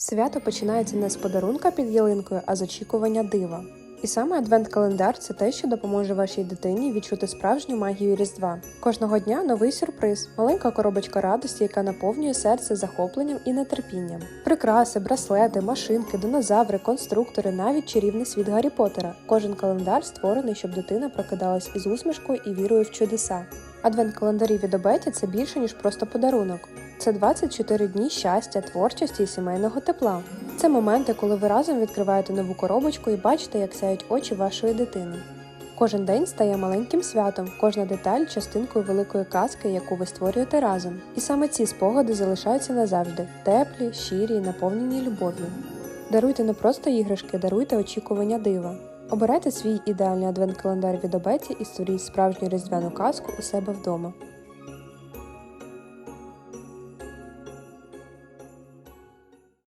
Свято починається не з подарунка під ялинкою, а з очікування дива. І саме адвент-календар це те, що допоможе вашій дитині відчути справжню магію Різдва. Кожного дня новий сюрприз, маленька коробочка радості, яка наповнює серце захопленням і нетерпінням. Прикраси, браслети, машинки, динозаври, конструктори, навіть чарівний світ Гаррі Поттера. Кожен календар створений, щоб дитина прокидалась із усмішкою і вірою в чудеса. Адвент-календарі від Обеті це більше ніж просто подарунок. Це 24 дні щастя, творчості і сімейного тепла. Це моменти, коли ви разом відкриваєте нову коробочку і бачите, як сяють очі вашої дитини. Кожен день стає маленьким святом, кожна деталь частинкою великої казки, яку ви створюєте разом. І саме ці спогади залишаються назавжди теплі, щирі наповнені любов'ю. Даруйте не просто іграшки, даруйте очікування дива. Обирайте свій ідеальний адвент-календар від Обеті і створіть справжню різдвяну казку у себе вдома.